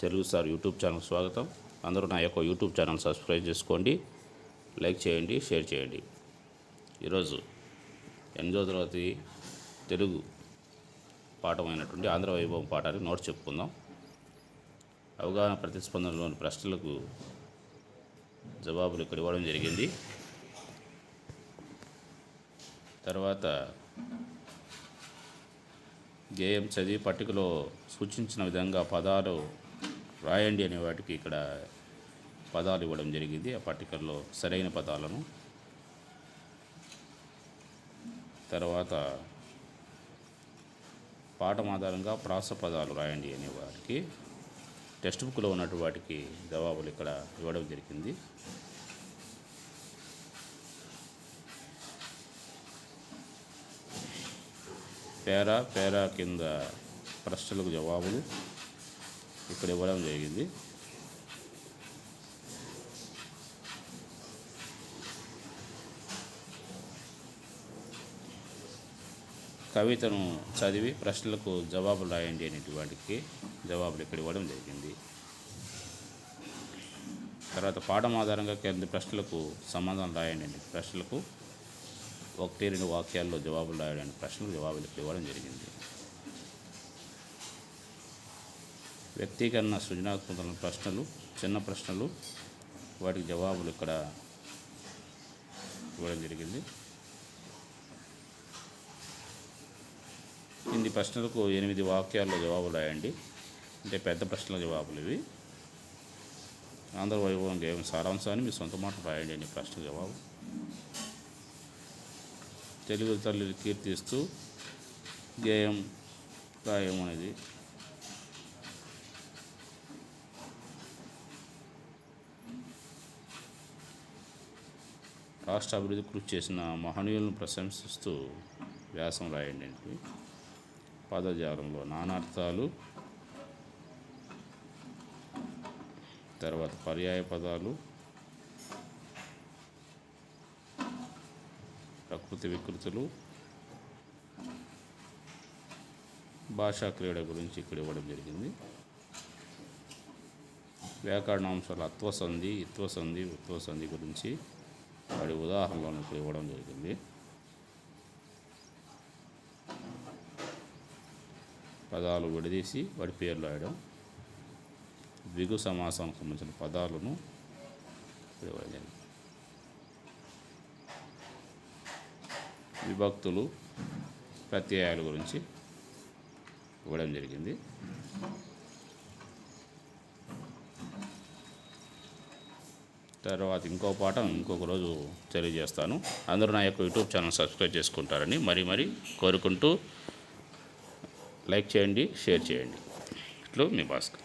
Telugu sir YouTube channel స్వాగతం. అందరూ నా యొక్క యూట్యూబ్ ఛానల్ సబ్స్క్రైబ్ చేసుకోండి లైక్ చేయండి షేర్ చేయండి. ఈరోజు ఎనిమిదో తరగతి తెలుగు పాఠమైనటువంటి ఆంధ్ర వైభవం పాఠాన్ని నోట్ చెప్పుకుందాం. అవగాహన ప్రతిస్పందనలోని ప్రశ్నలకు జవాబులు ఇక్కడ ఇవ్వడం జరిగింది. తర్వాత గేయం చదివి పట్టికలో సూచించిన విధంగా పదాలు రాయండి అనే వాటికి ఇక్కడ పదాలు ఇవ్వడం జరిగింది. ఆ పట్టికల్లో సరైన పదాలను. తర్వాత పాఠం ఆధారంగా ప్రాస పదాలు రాయండి అనే వాటికి టెక్స్ట్ బుక్లో ఉన్నటువంటి వాటికి జవాబులు ఇక్కడ ఇవ్వడం జరిగింది. పేరా పేరా కింద ప్రశ్నలకు జవాబులు ఇక్కడ ఇవ్వడం జరిగింది. కవితను చదివి ప్రశ్నలకు జవాబులు రాయండి అనేటువంటికి జవాబులు ఇక్కడ ఇవ్వడం జరిగింది. తర్వాత పాఠం ఆధారంగా కింద ప్రశ్నలకు సమాధానం రాయండి అనే ప్రశ్నలకు ఒకటి రెండు వాక్యాల్లో జవాబులు రాయడానికి ప్రశ్నలు జవాబులు ఇవ్వడం జరిగింది. వ్యక్తీకరణ సృజనాత్మక ప్రశ్నలు చిన్న ప్రశ్నలు వాటికి జవాబులు ఇక్కడ ఇవ్వడం జరిగింది. కింది ప్రశ్నలకు ఎనిమిది వాక్యాల్లో జవాబులు రాయండి. అంటే పెద్ద ప్రశ్నల జవాబులు ఇవి. ఆంధ్ర వైభవం గేయం సారాంశాన్ని మీ సొంత మాట రాయండి అనే ప్రశ్న జవాబు. తెలుగు తల్లిని కీర్తిస్తూ గేయం గాయం అనేది రాష్ట్ర అభివృద్ధి కృషి చేసిన మహనీయులను ప్రశంసిస్తూ వ్యాసం రాయండి అండి. పదజాలంలో నానార్థాలు తర్వాత పర్యాయ పదాలు సంస్కృతి వికృతులు. భాషా క్రీడ గురించి ఇక్కడ ఇవ్వడం జరిగింది. వ్యాకరణాంశాలు అత్వసంధి ఇత్వసంధి ఉత్వసంధి గురించి వాడి ఉదాహరణలను ఇక్కడ ఇవ్వడం జరిగింది. పదాలు విడదీసి వాడి పేర్లు రాయడం. ద్విగు సమాసానికి సంబంధించిన పదాలను ఇక్కడ ఇవ్వడం జరిగింది. విభక్తులు ప్రత్యయాల గురించి ఇవ్వడం జరిగింది. తర్వాత ఇంకో పాఠం ఇంకొక రోజు తెలియజేస్తాను. అందరూ నా యొక్క యూట్యూబ్ ఛానల్ సబ్స్క్రైబ్ చేసుకుంటారని మరీ మరీ కోరుకుంటూ లైక్ చేయండి షేర్ చేయండి. ఇట్లు మీ భాస్కర్.